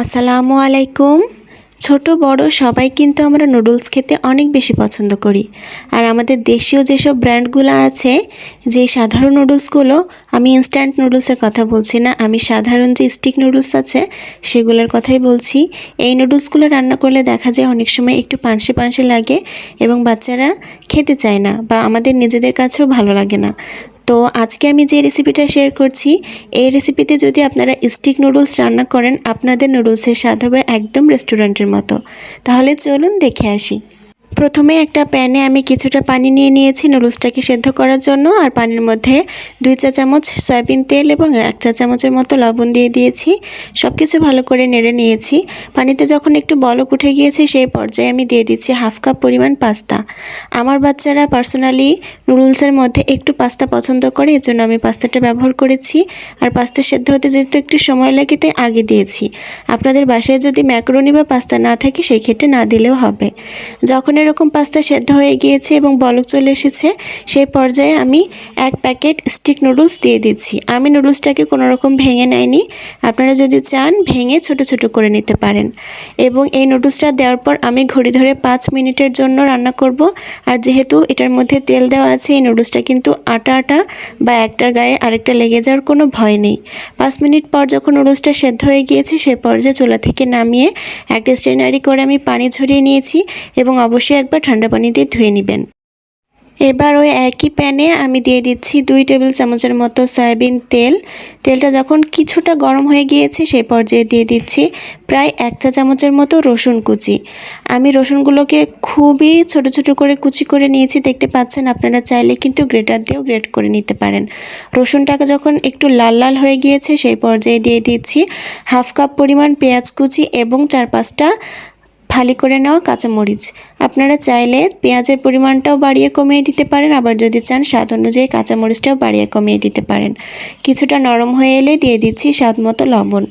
আসসালামু আলাইকুম। ছোট, বড় সবাই কিন্তু আমরা নুডলস খেতে অনেক বেশি পছন্দ করি। আর আমাদের দেশীয় যেসব ব্র্যান্ডগুলো আছে, যে সাধারণ নুডলসগুলো, আমি ইনস্ট্যান্ট নুডলসের কথা বলছি না, আমি সাধারণ যে স্টিক নুডলস আছে, সেগুলোর কথাই বলছি। এই নুডলসগুলো রান্না করলে দেখা যায় অনেক সময় একটু পানসে পানসে লাগে এবং বাচ্চারা খেতে চায় না বা আমাদের নিজেদের কাছেও ভালো লাগে না। তো আজকে আমি যে রেসিপিটা শেয়ার করছি, এই রেসিপিতে যদি আপনারা স্টিক নুডলস রান্না করেন, আপনাদের নুডলসের স্বাদ হবে একদম রেস্টুরেন্টের মতো। তাহলে চলুন দেখে আসি। প্রথমে একটা প্যানে আমি কিছুটা পানি নিয়ে নিয়েছি নুডলসটাকে সেদ্ধ করার জন্য, আর পানির মধ্যে দুই চা চামচ সয়াবিন তেল এবং এক চা চামচের মতো লবণ দিয়ে দিয়েছি। সব কিছু ভালো করে নেড়ে নিয়েছি। পানিতে যখন একটু বলক উঠে গিয়েছে, সেই পর্যায়ে আমি দিয়ে দিচ্ছি হাফ কাপ পরিমাণ পাস্তা। আমার বাচ্চারা পার্সোনালি নুডলসের মধ্যে একটু পাস্তা পছন্দ করে, এর জন্য আমি পাস্তাটা ব্যবহার করেছি। আর পাস্তা সেদ্ধ হতে যেহেতু একটু সময় লাগে, তাই আগে দিয়েছি। আপনাদের বাসায় যদি ম্যাকরনি বা পাস্তা না থাকে সেই ক্ষেত্রে না দিলেও হবে। যখন এরকম পাস্তা সেদ্ধ হয়ে গিয়েছে এবং বলক চলে এসেছে। সেই পর্যায়ে আমি এক প্যাকেট স্টিক নুডলস দিয়ে দিচ্ছি। আমি নুডলসটাকে কোনো রকম ভেঙে নেয়নি। আপনারা যদি চান, ভেঙে ছোট ছোট করে নিতে পারেন। এবং এই নুডলসটা দেওয়ার পর আমি ঘড়ি ধরে পাঁচ মিনিটের জন্য রান্না করব। আর যেহেতু এটার মধ্যে তেল দেওয়া আছে, এই নুডলসটা কিন্তু আটা আটা বা একটার গায়ে আরেকটা লেগে যাওয়ার কোনো ভয় নেই। পাঁচ মিনিট পর যখন নুডলসটা সেদ্ধ হয়ে গিয়েছে, সে পর্যায়ে চুলা থেকে নামিয়ে একটা স্ট্রেনারি করে আমি পানি ঝরিয়ে নিয়েছি এবং অবশ্যই একবার ঠান্ডা পানি দিয়ে ধুয়ে নেবেন। এবার ওই একই প্যানে আমি দিয়ে দিচ্ছি দুই টেবিল চামচের মতো সয়াবিন তেল। তেলটা যখন কিছুটা গরম হয়ে গিয়েছে সেই পর্যায়ে দিয়ে দিচ্ছি প্রায় এক চা চামচের মতো রসুন কুচি। আমি রসুনগুলোকে খুবই ছোট ছোট করে কুচি করে নিয়েছি, দেখতে পাচ্ছেন আপনারা চাইলে কিন্তু গ্রেটার দিয়েও গ্রেট করে নিতে পারেন। রসুনটাকে যখন একটু লাল লাল হয়ে গিয়েছে, সেই পর্যায়ে দিয়ে দিচ্ছি হাফ কাপ পরিমাণ পেঁয়াজ কুচি এবং চার পাঁচটা ফালি করে নেওয়া কাঁচামরিচ। আপনারা চাইলে পেঁয়াজের পরিমাণটাও বাড়িয়ে কমিয়ে দিতে পারেন, আবার যদি চান স্বাদ অনুযায়ী কাঁচামরিচটাও বাড়িয়ে কমিয়ে দিতে পারেন। কিছুটা নরম হয়ে এলে দিয়ে দিচ্ছি স্বাদ মতো লবণ।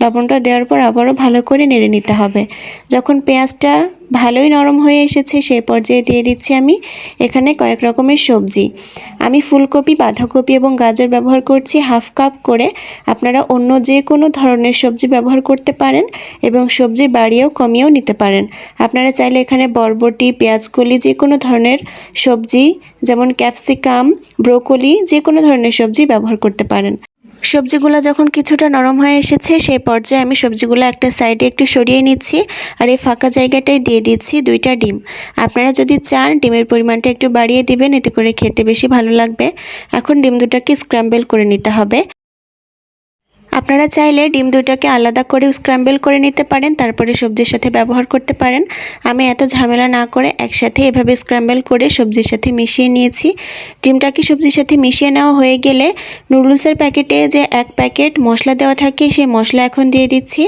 লবণটা দেওয়ার পর আবারও ভালো করে নেড়ে নিতে হবে। যখন পেঁয়াজটা ভালোই নরম হয়ে এসেছে সেই পর্যায়ে দিয়ে দিচ্ছি আমি এখানে কয়েক রকমের সবজি। আমি ফুলকপি, বাঁধাকপি এবং গাজর ব্যবহার করছি হাফ কাপ করে। আপনারা অন্য যে কোনো ধরনের সবজি ব্যবহার করতে পারেন এবং সবজি বাড়িয়েও কমিয়েও নিতে পারেন। আপনারা চাইলে এখানে বরবটি, পেঁয়াজকলি যে কোনো ধরনের সবজি, যেমন ক্যাপসিকাম, ব্রোকলি যে কোনো ধরনের সবজি ব্যবহার করতে পারেন। সবজিগুলো যখন কিছুটা নরম হয়ে এসেছে সেই পর্যায়ে আমি সবজিগুলো একটা সাইডে একটু সরিয়ে নিচ্ছি আর এই ফাঁকা জায়গাটায় দিয়ে দিচ্ছি দুইটা ডিম। আপনারা যদি চান, ডিমের পরিমাণটা একটু বাড়িয়ে দিবেন, এতে করে খেতে বেশি ভালো লাগবে। এখন ডিম দুটাকে স্ক্র্যাম্বেল করে নিতে হবে। আপনারা চাইলে ডিম দুটাকে আলাদা করে স্ক্র্যাম্বল করে নিতে পারেন, তারপরে সবজির সাথে ব্যবহার করতে পারেন। আমি এত ঝামেলা না করে একসাথে এভাবে স্ক্র্যাম্বল করে সবজির সাথে মিশিয়ে নিয়েছি। ডিমটাকে সবজির সাথে মিশিয়ে নেওয়া হয়ে গেলে নুডলসের প্যাকেটে যে এক প্যাকেট মশলা দেওয়া থাকে, সেই মশলা এখন দিয়ে দিচ্ছি।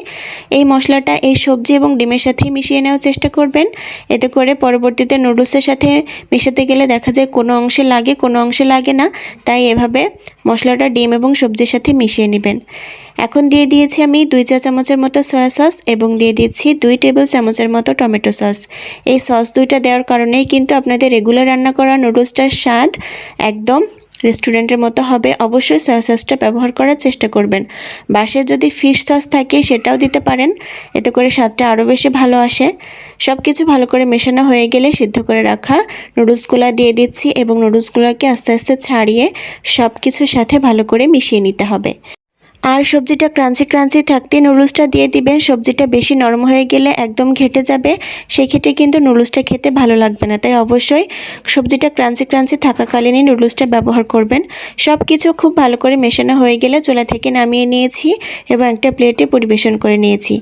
এই মশলাটা এই সবজি এবং ডিমের সাথেই মিশিয়ে নেওয়ার চেষ্টা করবেন। এতে করে পরবর্তীতে নুডলসের সাথে মেশাতে গেলে দেখা যায় কোনো অংশে লাগে, কোনো অংশে লাগে না। তাই এভাবে মশলাটা ডিম এবং সবজির সাথে মিশিয়ে নেবেন। এখন দিয়ে দিয়েছি আমি দুই চা চামচের মতো সয়া সস এবং দিয়ে দিচ্ছি দুই টেবিল চামচের মতো টমেটো সস। এই সস দুইটা দেওয়ার কারণেই কিন্তু আপনাদের রেগুলার রান্না করা নুডলসটার স্বাদ একদম রেস্টুরেন্টের মতো হবে, অবশ্যই সয়া সসটা ব্যবহার করার চেষ্টা করবেন। বাসে যদি ফিশ সস থাকে, সেটাও দিতে পারেন। এতে করে স্বাদটা আরও বেশি ভালো আসে। সব কিছু ভালো করে মেশানো হয়ে গেলে সিদ্ধ করে রাখা নুডলসগুলো দিয়ে দিচ্ছি এবং নুডলসগুলোকে আস্তে আস্তে ছাড়িয়ে সব কিছুর সাথে ভালো করে মিশিয়ে নিতে হবে। আর সবজিটা ক্রাঞ্চি ক্রাঞ্চি থাকতে নুডলসটা দিয়ে দিবেন। সবজিটা বেশি নরম হয়ে গেলে একদম ঘেটে যাবে। সেই ক্ষেত্রে কিন্তু নুডলসটা খেতে ভালো লাগবে না। তাই অবশ্যই সবজিটা ক্রাঞ্চি ক্রাঞ্চি থাকাকালীনই নুডলসটা ব্যবহার করবেন। সব কিছু খুব ভালো করে মেশানো হয়ে গেলে চুলা থেকে নামিয়ে নিয়েছি এবং একটা প্লেটে পরিবেশন করে নিয়েছি।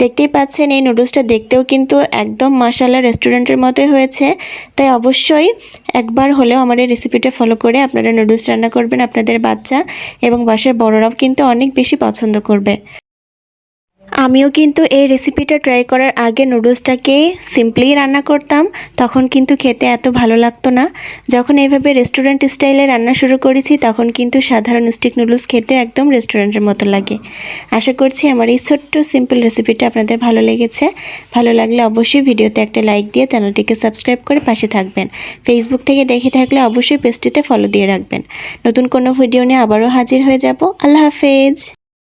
দেখতেই পাচ্ছেন, এই নুডলসটা দেখতেও কিন্তু একদম মাসালা রেস্টুরেন্টের মতোই হয়েছে। তাই অবশ্যই একবার হলেও আমার এই রেসিপিটা ফলো করে আপনারা নুডলস রান্না করবেন, আপনাদের বাচ্চা এবং বাসার বড়রাও কিন্তু অনেক বেশি পছন্দ করবে। আমিও কিন্তু এই রেসিপিটা ট্রাই করার আগে নুডলসটাকে সিম্পলি রান্না করতাম, তখন কিন্তু খেতে এত ভালো লাগতো না। যখন এইভাবে রেস্টুরেন্ট স্টাইলে রান্না শুরু করেছি, তখন কিন্তু সাধারণ স্টিক নুডলস খেতে একদম রেস্টুরেন্টের মতো লাগে। আশা করছি আমার এই ছোট্ট সিম্পল রেসিপিটা আপনাদের ভালো লেগেছে। ভালো লাগলে অবশ্যই ভিডিওতে একটা লাইক দিয়ে চ্যানেলটিকে সাবস্ক্রাইব করে পাশে থাকবেন। ফেসবুক থেকে দেখে থাকলে অবশ্যই পেজটিতে ফলো দিয়ে রাখবেন। নতুন কোনো ভিডিও নিয়ে আবারও হাজির হয়ে যাব। আল্লাহ হাফেজ!